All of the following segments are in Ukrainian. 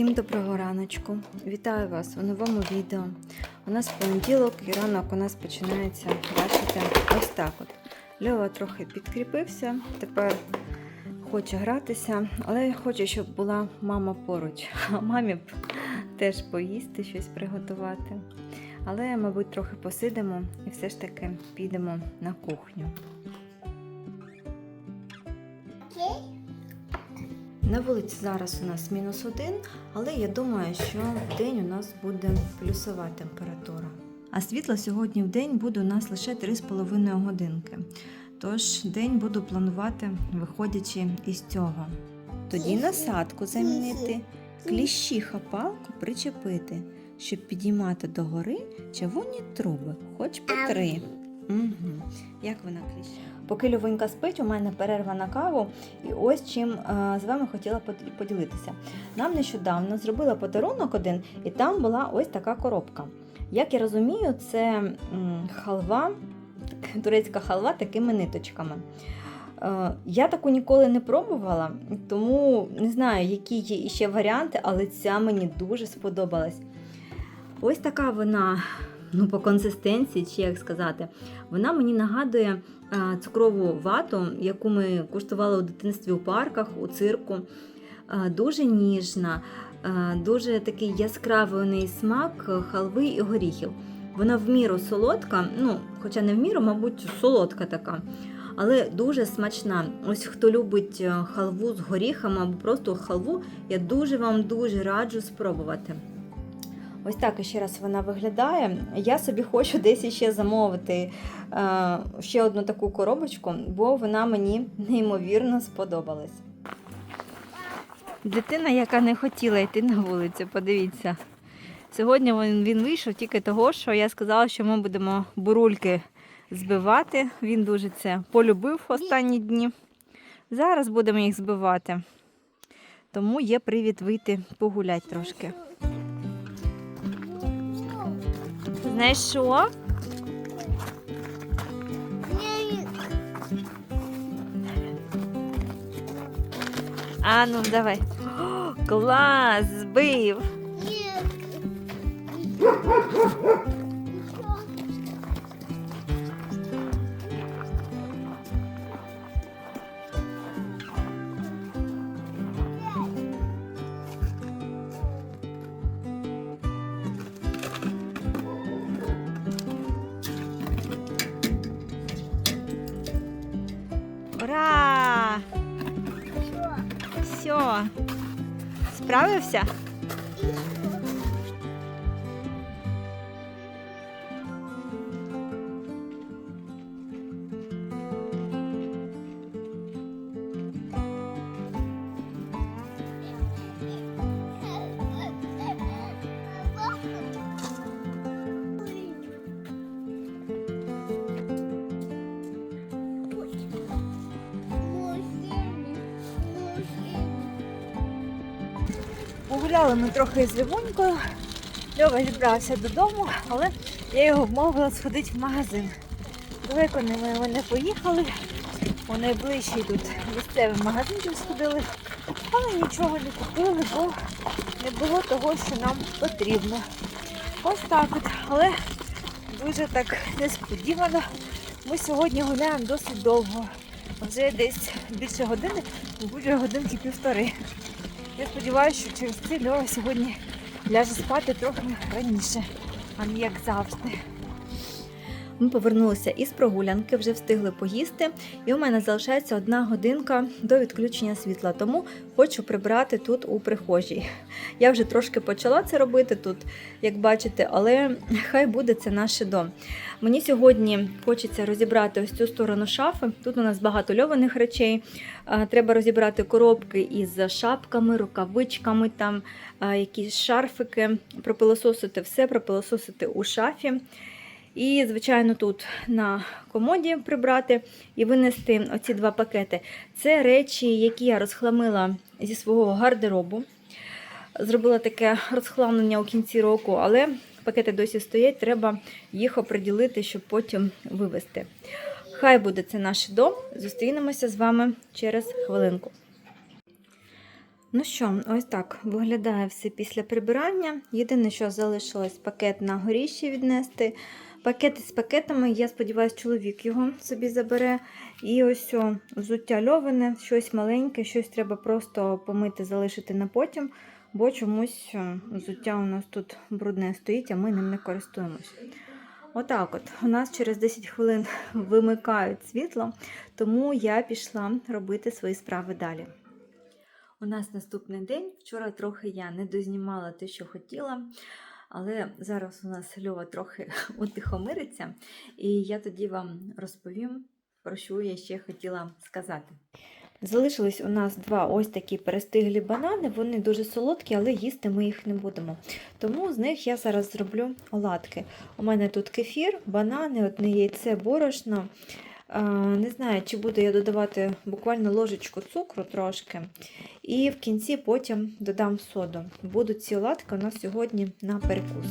Всім доброго раночку! Вітаю вас у новому відео. У нас понеділок і ранок у нас починається, бачите, ось так от. Льова трохи підкріпився, тепер хоче гратися, але я хочу, щоб була мама поруч. А мамі б теж поїсти, щось приготувати. Але, мабуть, трохи посидимо і все ж таки підемо на кухню. На вулиці зараз у нас мінус один, але я думаю, що в день у нас буде плюсова температура. А світла сьогодні в день буде у нас лише 3,5 годинки. Тож день буду планувати, виходячи із цього. Тоді насадку замінити, кліщі хапалку причепити, щоб підіймати догори червоні труби, хоч по три. Угу. Як вона кліща? Поки Льовенька спить, у мене перерва на каву, і ось чим е, з вами хотіла поділитися. Нам нещодавно зробила подарунок один, і там була ось така коробка. Як я розумію, це халва, турецька халва такими ниточками. Е, Я таку ніколи не пробувала, тому не знаю, які є ще варіанти, але ця мені дуже сподобалась. Ось така вона, ну, по консистенції, чи як сказати, вона мені нагадує цукрову вату, яку ми куштували у дитинстві у парках, у цирку. Дуже ніжна, дуже такий яскравий у неї смак халви і горіхів. Вона в міру солодка, ну, хоча не в міру, мабуть, солодка така, але дуже смачна. Ось хто любить е, халву з горіхами або просто халву, я дуже вам дуже раджу спробувати. Ось так ще раз вона виглядає. Я собі хочу десь ще замовити е, ще одну таку коробочку, бо вона мені неймовірно сподобалась. Дитина, яка не хотіла йти на вулицю, подивіться. Сьогодні він, він вийшов тільки того, що я сказала, що ми будемо бурульки збивати. Він дуже це полюбив останні дні. Зараз будемо їх збивати. Тому є привід вийти погуляти трошки. Знаєш що? А, ну давай. О, клас, збив. Справився? Погуляли ми трохи з Лівонькою. Льова зібрався додому, але я його вмовила сходити в магазин. Далеко не ми не поїхали. У найближчий тут місцевий магазинчик сходили, але нічого не купили, бо не було того, що нам потрібно. Ось так от. Але дуже так несподівано. Ми сьогодні гуляємо досить довго. Вже десь більше години, вже годинки півтори. Я сподіваюся, що через це Льова сьогодні ляже спати трохи раніше, а не як завжди. Ми повернулися із прогулянки, вже встигли поїсти, і у мене залишається одна годинка до відключення світла, тому хочу прибрати тут у прихожій. Я вже трошки почала це робити тут, як бачите, але хай буде це наш дом. Мені сьогодні хочеться розібрати ось цю сторону шафи. Тут у нас багато льованих речей. Треба розібрати коробки із шапками, рукавичками, там якісь шарфики, пропилососити все, пропилососити у шафі. І, звичайно, тут на комоді прибрати і винести оці два пакети. Це речі, які я розхламила зі свого гардеробу. Зробила таке розхламлення у кінці року, але пакети досі стоять, треба їх оприділити, щоб потім вивезти. Хай буде це наш дом. Зустрінемося з вами через хвилинку. Ну що, ось так виглядає все після прибирання. Єдине, що залишилось пакет на горіще віднести. Пакети з пакетами, я сподіваюся, чоловік його собі забере. І ось о, взуття льоване, щось маленьке, щось треба просто помити, залишити на потім, бо чомусь взуття у нас тут брудне стоїть, а ми ним не користуємось. Отак от. У нас через 10 хвилин вимикають світло, тому я пішла робити свої справи далі. У нас наступний день. Вчора трохи я не дознімала те, що хотіла, але зараз у нас Льова трохи утихомириться, і я тоді вам розповім, про що я ще хотіла сказати. Залишились у нас два ось такі перестиглі банани. Вони дуже солодкі, але їсти ми їх не будемо. Тому з них я зараз зроблю оладки. У мене тут кефір, банани, одне яйце, борошно. Не знаю, чи буду я додавати буквально ложечку цукру трошки. І в кінці потім додам соду. Будуть ці латки у нас сьогодні на перекус.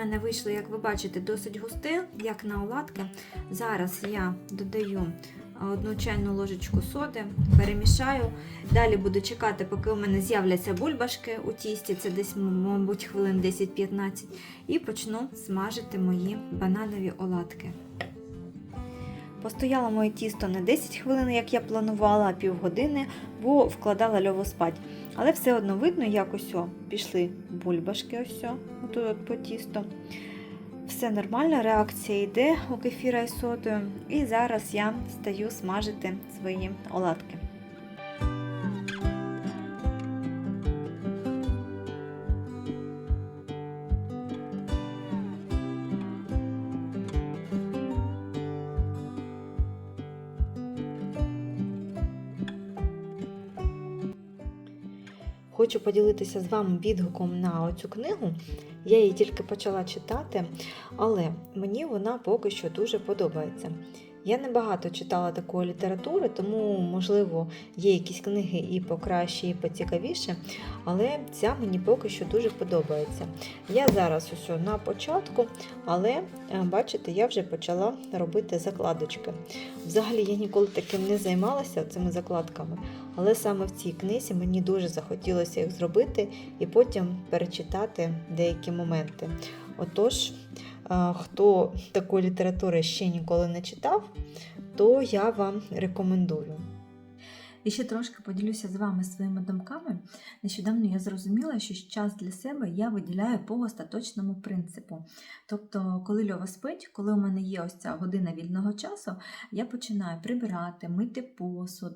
Мене вийшло, як ви бачите, досить густе, як на оладки. Зараз я додаю одну чайну ложечку соди, перемішаю. Далі буду чекати, поки у мене з'являться бульбашки у тісті, це десь, мабуть, хвилин 10-15, і почну смажити мої бананові оладки. Постояло моє тісто не 10 хвилин, як я планувала, а півгодини, бо вкладала льову спать. Але все одно видно, як ось пішли бульбашки, ось отут от по тісту. Все нормально, реакція йде у кефіра і сотою. І зараз я стаю смажити свої оладки. Хочу поділитися з вами відгуком на цю книгу. Я її тільки почала читати, але мені вона поки що дуже подобається. Я не багато читала такої літератури, тому, можливо, є якісь книги і покраще, і поцікавіше, але ця мені поки що дуже подобається. Я зараз ось на початку, але е, бачите, я вже почала робити закладочки. Взагалі я ніколи таким не займалася цими закладками, але саме в цій книзі мені дуже захотілося їх зробити і потім перечитати деякі моменти. Отож, хто такої літератури ще ніколи не читав, то я вам рекомендую. І ще трошки поділюся з вами своїми думками. Нещодавно я зрозуміла, що час для себе я виділяю по остаточному принципу. Тобто, коли Льова спить, коли у мене є ось ця година вільного часу, я починаю прибирати, мити посуд,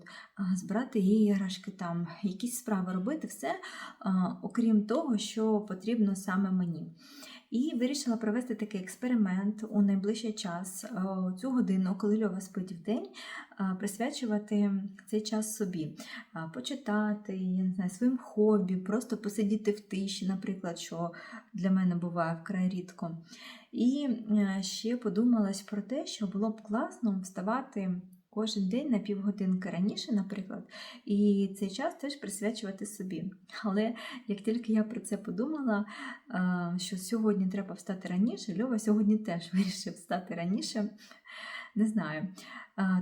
збирати іграшки, там, якісь справи робити, все, окрім того, що потрібно саме мені. І вирішила провести такий експеримент у найближчий час, е, цю годину, коли Льова спить в день, е, присвячувати цей час собі, Е, почитати, я не знаю, своїм хобі, просто посидіти в тиші, наприклад, що для мене буває вкрай рідко. І ще подумалась про те, що було б класно вставати кожен день на півгодинки раніше, наприклад, і цей час теж присвячувати собі. Але як тільки я про це подумала, що сьогодні треба встати раніше, Льова сьогодні теж вирішив встати раніше. Не знаю.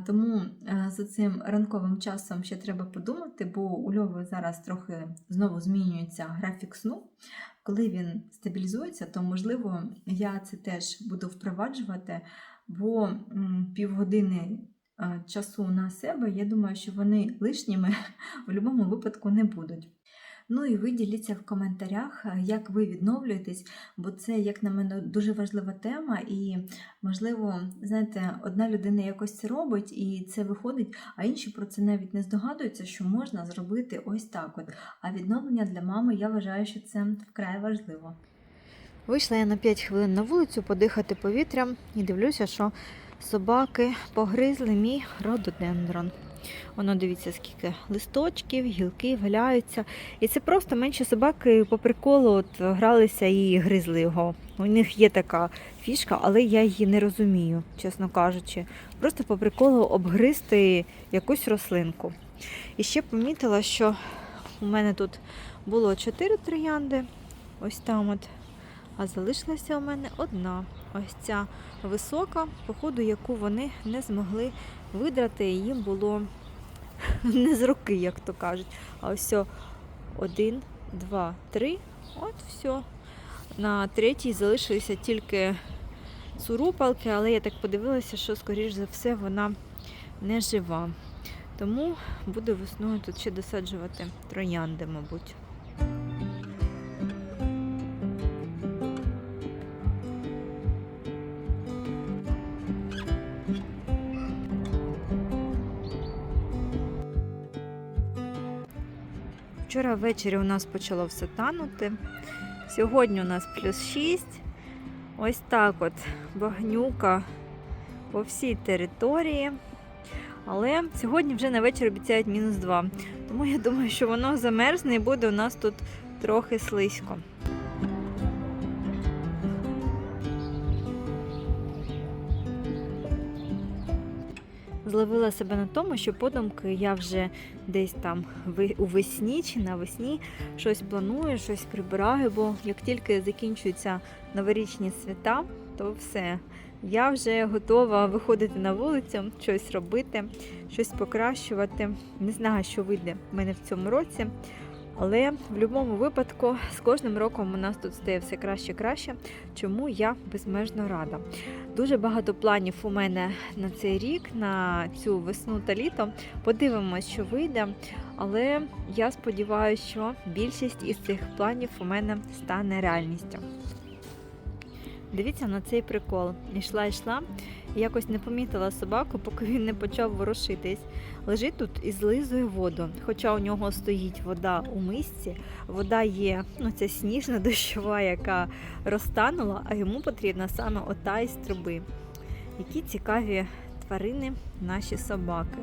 Тому за цим ранковим часом ще треба подумати, бо у Льови зараз трохи знову змінюється графік сну. Коли він стабілізується, то можливо я це теж буду впроваджувати, бо півгодини часу на себе, я думаю, що вони лишніми в будь-якому випадку не будуть. Ну і ви діліться в коментарях, е, як ви відновлюєтесь, бо це, як на мене, дуже важлива тема, і, можливо, знаєте, одна людина якось це робить і це виходить, а інші про це навіть не здогадуються, що можна зробити ось так. От. А відновлення для мами я вважаю, що це вкрай важливо. Вийшла я на 5 хвилин на вулицю подихати повітрям і дивлюся, що собаки погризли мій рододендрон. Воно дивіться, скільки листочків, гілки валяються. І це просто менші собаки по приколу от, гралися і гризли його. У них є така фішка, але я її не розумію, чесно кажучи. Просто по приколу обгризти якусь рослинку. І ще помітила, що у мене тут було чотири троянди, ось там от. А залишилася у мене одна. Ось ця висока, походу, яку вони не змогли видрати, їм було не з руки, як то кажуть. А ось один, два, три. От все. На третій залишилися тільки сурупалки, але я так подивилася, що, скоріш за все, вона не жива. Тому буду весною тут ще досаджувати троянди, мабуть. Вчора ввечері у нас почало все танути. Сьогодні у нас плюс 6. Ось так от багнюка по всій території. Але сьогодні вже на вечір обіцяють мінус 2. Тому я думаю, що воно замерзне і буде у нас тут трохи слизько. Зловила себе на тому, що подумки я вже десь там у весні чи навесні щось планую, щось прибираю, бо як тільки закінчуються новорічні свята, то все. Я вже готова виходити на вулицю, щось робити, щось покращувати. Не знаю, що вийде в мене в цьому році. Але в будь-якому випадку з кожним роком у нас тут стає все краще краще, чому я безмежно рада. Дуже багато планів у мене на цей рік, на цю весну та літо. Подивимось, що вийде. Але я сподіваюся, що більшість із цих планів у мене стане реальністю. Дивіться на цей прикол. Ішла, йшла, і якось не помітила собаку, поки він не почав ворушитись. Лежить тут і злизує воду. Хоча у нього стоїть вода у мисці, вода є ну, ця сніжна дощова, яка розтанула, а йому потрібна саме ота із труби. Які цікаві тварини наші собаки.